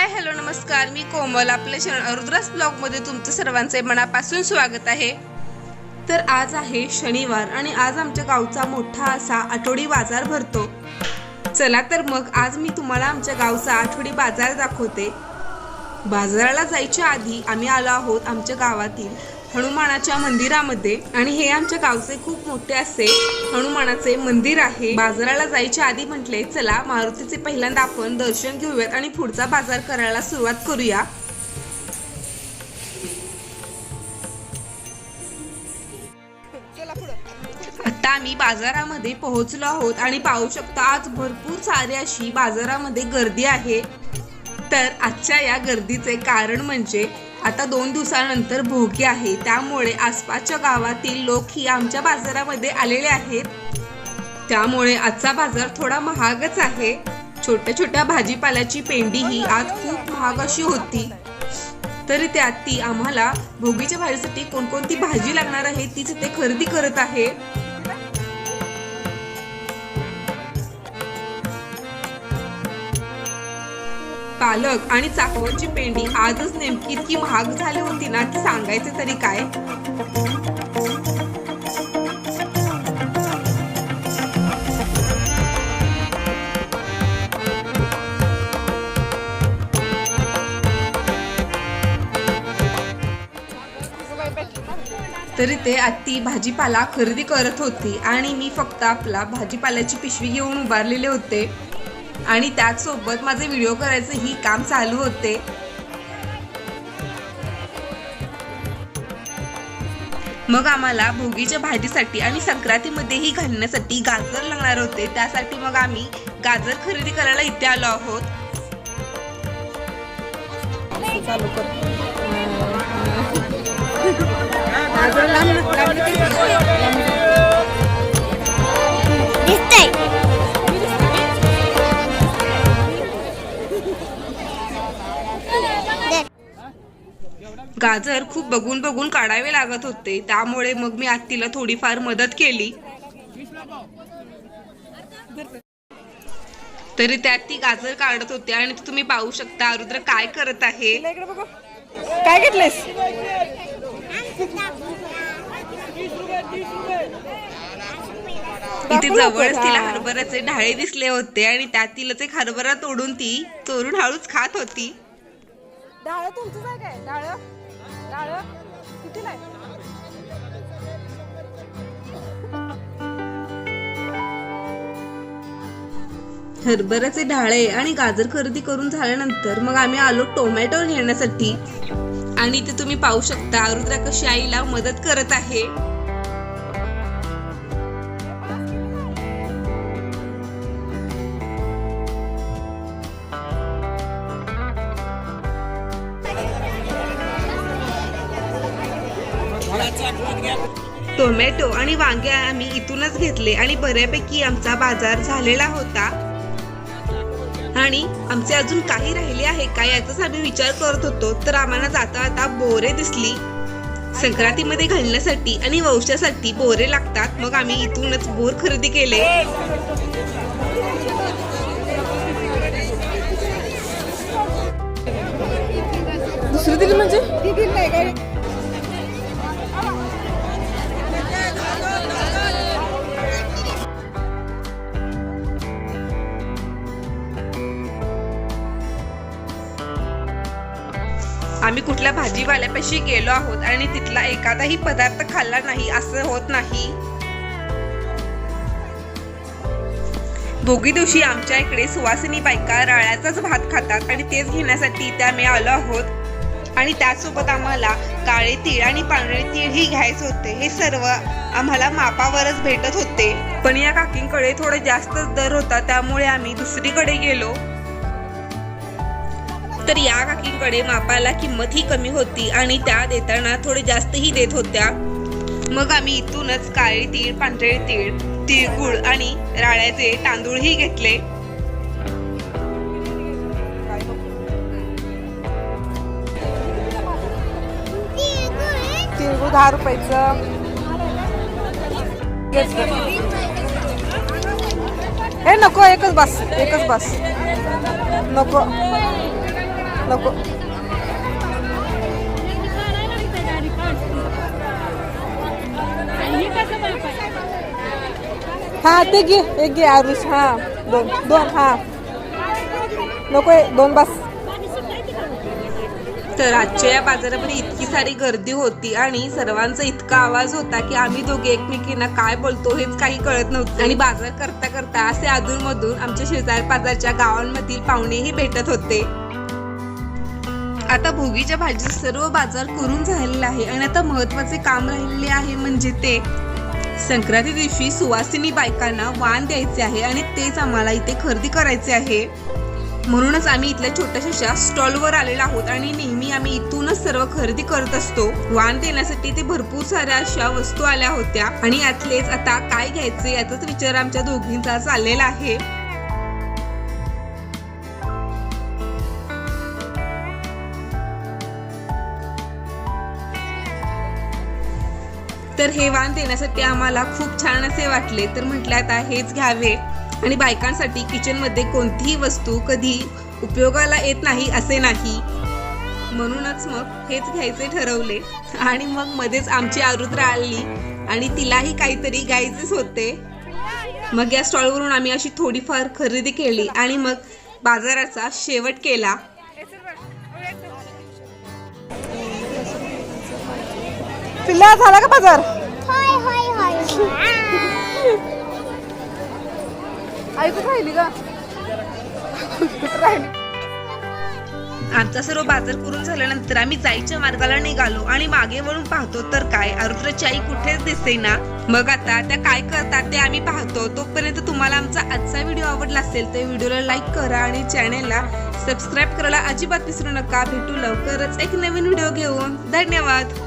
Hi hello नमस्कार. मी कोमल. आपल्या channel Rudras ब्लॉगमध्ये तुमचं सर्वांचे मनापासून स्वागत आहे. तर आज आहे शनिवार आणि आज आमच्या गावचा मोठा असा आठवडी बाजार भरतो. चला तर मग आज मी तुम्हाला आमच्या गावचा आठवडी बाजार दाखवते. बाजाराला जायच्या आधी आम्ही आलो आहोत आमच्या गावातील हनुमानाच्या मंदिरामध्ये. आणि हे आमच्या गावचे खूप मोठे असे हनुमानाचे मंदिर आहे. बाजाराला जायच्या आधी म्हटले चला मारुतीचे पहिल्यांदा आपण दर्शन घेऊयात आणि पुढचा बाजार करायला सुरुवात करूया. आता आम्ही बाजारामध्ये पोहोचलो आहोत आणि पाहू शकतो आज भरपूर सारी अशी बाजारामध्ये गर्दी आहे. तर आजच्या या गर्दीचे कारण म्हणजे आता दोन दिवसानंतर भोगी आहे. त्यामुळे आसपासच्या गावातील लोक ही आमच्या बाजारामध्ये आलेले आहेत. त्यामुळे आजचा बाजार थोडा महागच आहे. छोट्या छोट्या भाजीपाल्याची पेंडी ही आज खूप महाग अशी होती. तरी त्यात ती आम्हाला भोगीच्या भाजीसाठी कोणकोणती भाजी लागणार आहे तीच ते खरेदी करत आहे. पालक आणि चाकवांची पेंडी आजच नेमकी इतकी महाग झाली होती ना की सांगायचे तरी काय? तरी ते आत्ती भाजीपाला खरेदी करत होती आणि मी फक्त आपला भाजीपाल्याची पिशवी घेऊन उभारलेले होते. आणि त्याचसोबत माझे व्हिडिओ करायचे ही काम चालू होते. मग आम्हाला भोगीच्या भाजीसाठी आणि संक्रांतीमध्येही घालण्यासाठी गाजर लागणार होते. त्यासाठी मग आम्ही गाजर खरेदी करायला इथे आलो आहोत. चालू गाजर खूप बघून बघून काढावे लागत होते. त्यामुळे मग मी आत्तीला थोडीफार मदत केली. तरी त्यात ती गाजर काढत होते आणि ते तुम्ही पाहू शकता रुद्र काय करत आहे. तिला काय घेतलेस? इथे जवळच तिला. हरभऱ्याचे ढाळे दिसले होते आणि त्यात तिलाच एक हरभरा तोडून ती चोरून हळूच खात होती. डाळ तुमचं काय डाळ डाळ किती हरभऱ्याचे ढाळे आणि गाजर खरेदी करून झाल्यानंतर मग आम्ही आलो टोमॅटो घेण्यासाठी. आणि ते तुम्ही पाहू शकता रुद्रा कशी आईला मदत करत आहे. टोमॅटो आणि वांगे आम्ही इथूनच घेतले आणि बऱ्यापैकी आमचा बाजार झालेला होता. आणि आमचे अजून काही राहिले आहे का याचाच आम्ही विचार करत होतो तर आम्हाला जाता आता बोरे दिसली. संक्रांतीमध्ये घालण्यासाठी आणि वंशासाठी बोरे लागतात मग आम्ही इथूनच बोर खरेदी केले. दुसरी दिली म्हणजे? आम्ही कुठल्या भाजीवाल्यापाशी गेलो आहोत आणि तिथला एखादाही पदार्थ खाल्ला नाही असं होत नाही. दोघी दिवशी आमच्या इकडे सुवासिनी बायका राळ्याचाच भात खातात आणि तेच घेण्यासाठी त्या मी आलो आहोत. आणि त्यासोबत आम्हाला काळे तीळ आणि पांढरे तीळ ही घ्यायचे होते. हे सर्व आम्हाला मापावरच भेटत होते. पण या काकींकडे थोडे जास्तच दर होता त्यामुळे आम्ही दुसरीकडे गेलो. तर या काकींकडे मापाला किंमत ही कमी होती आणि त्या देताना थोडे जास्तही देत होत्या. मग आम्ही इथूनच काळे तीळ पांढरे तीळ तिळगुळ आणि राळ्याचे तांदूळही घेतले. तिळगुळ दहा रुपयाचं. हे नको एकच बस एकच बस. नको. नको. हा ते घे एक घे आरुष. हा दोन दोन हा. नको दोन बस. तर आजच्या या बाजारामध्ये इतकी सारी गर्दी होती आणि सर्वांचा इतका आवाज होता की आम्ही दोघे एकमेकींना काय बोलतो हेच काही कळत नव्हतं. आणि बाजार करता करता असे अधूनमधून आमच्या शेजार पाजारच्या गावांमधील पाहुणेही भेटत होते. आता भोगीच्या भाजी सर्व बाजार करून झालेला आहे आणि आता महत्त्वाचे काम राहिलेले आहे म्हणजे ते संक्रांती दिवशी सुवासिनी बायकांना वाण द्यायचे आहे आणि तेच आम्हाला इथे खरेदी करायचे आहे. म्हणूनच आम्ही इथल्या छोट्याशा स्टॉलवर आलेलो आहोत आणि नेहमी आम्ही इथूनच सर्व खरेदी करत असतो. वाण देण्यासाठी ते भरपूर साऱ्या अशा वस्तू आल्या होत्या आणि यातलेच आता काय घ्यायचे याचाच विचार आमच्या दोघींचा चाललेला आहे. तर हे वाण देण्यासाठी आम्हाला खूप छान असे वाटले. तर म्हटलं आता हेच घ्यावे. आणि बायकांसाठी किचनमध्ये कोणतीही वस्तू कधी उपयोगाला येत नाही असे नाही. म्हणूनच मग हेच घ्यायचे ठरवले. आणि मग मध्येच आमची आरुद्रा आली आणि तिलाही काहीतरी घ्यायचेच होते. मग या स्टॉलवरून आम्ही अशी थोडीफार खरेदी केली. आणि मग बाजाराचा शेवट केला. पिल्ला झाला का बाजार? होय होय होय. ऐकून राहिली का राहिली. आमचा सर्व बाजार करून झाल्यानंतर आम्ही जायच्या मार्गाला निघालो आणि मागे वळून पाहतो तर काय? आरुद्राची आई कुठेच दिसेना मग आता त्या काय करतात ते आम्ही पाहतो. तोपर्यंत तुम्हाला आमचा आजचा व्हिडिओ आवडला असेल तर व्हिडिओला लाईक करा आणि चॅनेलला सबस्क्राईब करायला अजिबात विसरू नका. भेटू लवकरच एक नवीन व्हिडिओ घेऊन. धन्यवाद.